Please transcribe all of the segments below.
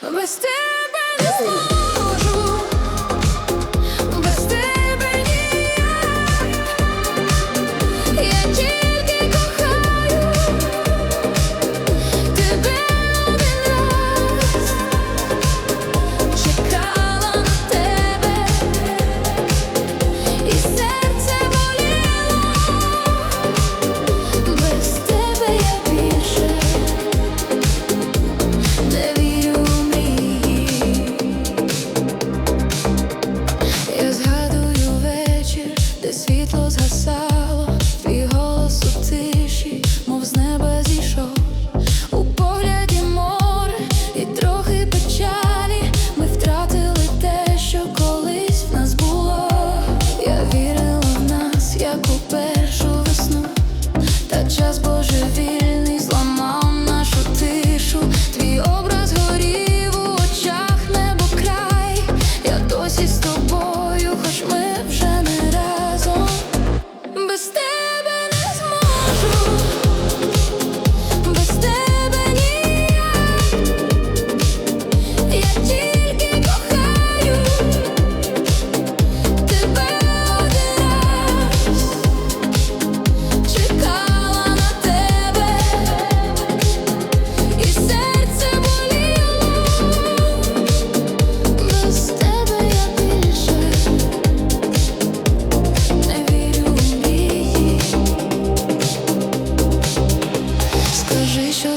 But we're still burning just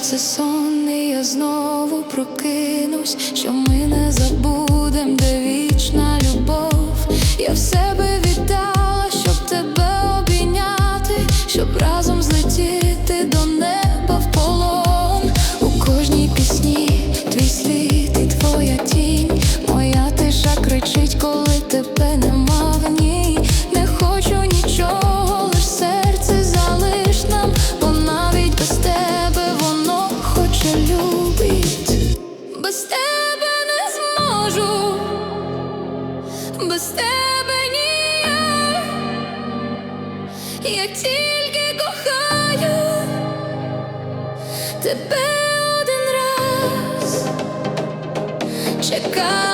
це сонний, я знову прокинусь, що ми не забудем. без тебе ніяк я тільки кохаю тебе один раз чекаю.